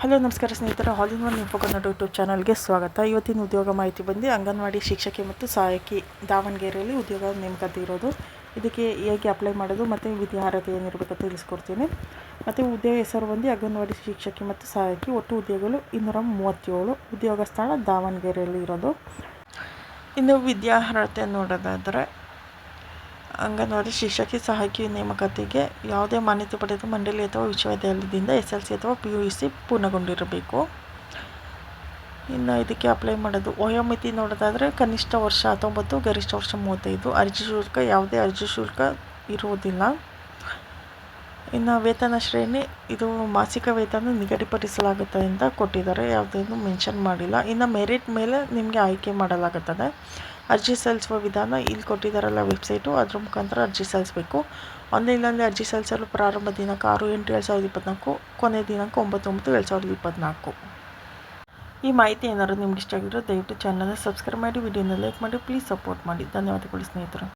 Hello, ನಮಸ್ಕಾರ ಸ್ನೇಹಿತರೆ. ಹಾಲಿನ ಇನ್ ಒನ್ ಇನ್ಫೋ ಯೂಟ್ಯೂಬ್ ಚಾನಲ್ಗೆ ಸ್ವಾಗತ. ಇವತ್ತಿನ ಉದ್ಯೋಗ ಮಾಹಿತಿ ಬಂದು ಅಂಗನವಾಡಿ ಶಿಕ್ಷಕಿ ಮತ್ತು ಸಹಾಯಕಿ ದಾವಣಗೆರೆಯಲ್ಲಿ ಉದ್ಯೋಗ ನೇಮಕಾತಿ ಇರೋದು. ಇದಕ್ಕೆ ಹೇಗೆ ಅಪ್ಲೈ ಮಾಡೋದು ಮತ್ತು ವಿದ್ಯಾರ್ಹತೆ ಏನಿರಬೇಕಂತ ತಿಳಿಸ್ಕೊಡ್ತೀನಿ. ಮತ್ತು ಉದ್ಯೋಗ ಹೆಸರು ಬಂದು ಅಂಗನವಾಡಿ ಶಿಕ್ಷಕಿ ಮತ್ತು ಸಹಾಯಕಿ, ಒಟ್ಟು ಉದ್ಯೋಗಗಳು ಇನ್ನೂರ ಮೂವತ್ತೇಳು. ಉದ್ಯೋಗ ಸ್ಥಳ ದಾವಣಗೆರೆಯಲ್ಲಿ ಇರೋದು. ಇನ್ನು ವಿದ್ಯಾರ್ಹತೆ ನೋಡೋದಾದರೆ ಅಂಗನವಾಡಿ ಶಿಕ್ಷಕಿ ಸಹಾಯಕಿ ನೇಮಕಾತಿಗೆ ಯಾವುದೇ ಮಾನ್ಯತೆ ಪಡೆದ ಮಂಡಳಿ ಅಥವಾ ವಿಶ್ವವಿದ್ಯಾಲಯದಿಂದ ಎಸ್ ಎಲ್ ಸಿ ಅಥವಾ ಪಿ ಯು ಸಿ ಪೂರ್ಣಗೊಂಡಿರಬೇಕು. ಇನ್ನು ಇದಕ್ಕೆ ಅಪ್ಲೈ ಮಾಡೋದು. ವಯೋಮಿತಿ ನೋಡೋದಾದರೆ ಕನಿಷ್ಠ ವರ್ಷ ಹತ್ತೊಂಬತ್ತು, ಗರಿಷ್ಠ ವರ್ಷ ಮೂವತ್ತೈದು. ಅರ್ಜಿ ಶುಲ್ಕ ಯಾವುದೇ ಅರ್ಜಿ ಶುಲ್ಕ ಇರುವುದಿಲ್ಲ. ಇನ್ನು ವೇತನ ಶ್ರೇಣಿ, ಇದು ಮಾಸಿಕ ವೇತನ ನಿಗದಿಪಡಿಸಲಾಗುತ್ತೆ ಅಂತ ಕೊಟ್ಟಿದ್ದಾರೆ. ಯಾವುದೇನು ಮೆನ್ಷನ್ ಮಾಡಿಲ್ಲ. ಇನ್ನು ಮೆರಿಟ್ ಮೇಲೆ ನಿಮಗೆ ಆಯ್ಕೆ ಮಾಡಲಾಗುತ್ತದೆ. ಅರ್ಜಿ ಸಲ್ಲಿಸುವ ವಿಧಾನ ಇಲ್ಲಿ ಕೊಟ್ಟಿದ್ದಾರಲ್ಲ ವೆಬ್ಸೈಟು, ಅದ್ರ ಮುಖಾಂತರ ಅರ್ಜಿ ಸಲ್ಲಿಸಬೇಕು. ಆನ್ಲೈನಲ್ಲಿ ಅರ್ಜಿ ಸಲ್ಲಿಸಲು ಪ್ರಾರಂಭ ದಿನಾಂಕ ಆರು ಎಂಟು ಎರಡು ಸಾವಿರದ ಇಪ್ಪತ್ತ್ನಾಲ್ಕು ಕೊನೆಯ ದಿನಾಂಕ ಒಂಬತ್ತು ಒಂಬತ್ತು ಎರಡು ಸಾವಿರದ ಇಪ್ಪತ್ತ್ನಾಲ್ಕು ಈ ಮಾಹಿತಿ ಏನಾದರೂ ನಿಮ್ಗೆ ಇಷ್ಟ ಆಗಿರೋ ದಯವಿಟ್ಟು ಚಾನಲ್ನ ಸಬ್ಸ್ಕ್ರೈಬ್ ಮಾಡಿ ವಿಡಿಯೋನ ಲೈಕ್ ಮಾಡಿ ಪ್ಲೀಸ್ ಸಪೋರ್ಟ್ ಮಾಡಿ. ಧನ್ಯವಾದಗಳು ಸ್ನೇಹಿತರು.